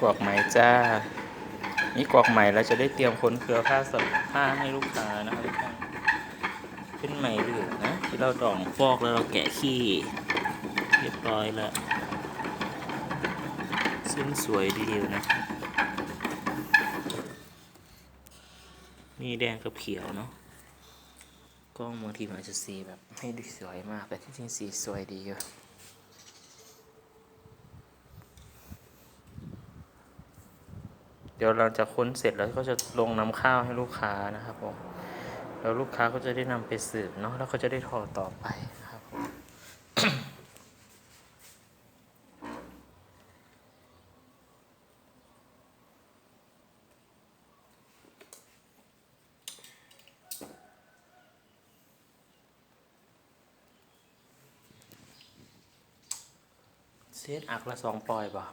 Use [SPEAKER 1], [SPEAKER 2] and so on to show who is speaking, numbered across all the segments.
[SPEAKER 1] กรอกไหมจ้า นี่กรอกไหมแล้วจะได้เตรียมค้นเครือผ้าสดผ้าให้ลูกค้านะครับทุกท่านเป็นไหมเหลืองนะ ที่เราดองฟอกแล้วเราแกะขี้เรียบร้อยแล้วเส้นสวยดีเดียวนะมีแดงกับเขียวเนาะกล้องบางทีมันอาจจะสีแบบไม่ด้สวยมาก แต่ที่จริงสีสวยดีอยู่ เดี๋ยวเราจะค้นเสร็จแล้วก็จะลงน้ำข้าวให้ลูกค้านะครับผมแล้วลูกค้าก็จะได้นำไปสืบเนาะแล้วก็จะได้ทอต่อไปนะครับเซตอักละสองปอยป่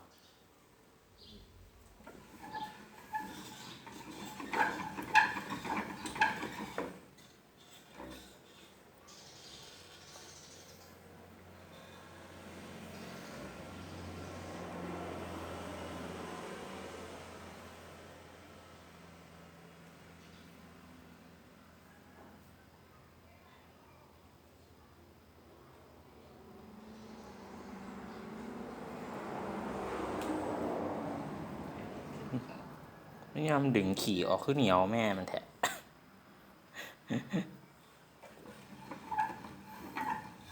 [SPEAKER 1] ะนี่ยำดึงขี่ออกขึ้นเหนียวแม่มันแทะ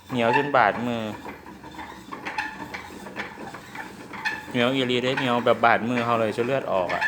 [SPEAKER 1] เหนียวจนบาดมือ เหนียวอีหลีได้เหนียวแบบบาดมือเขาเลยจนเลือดออกอะ่ะ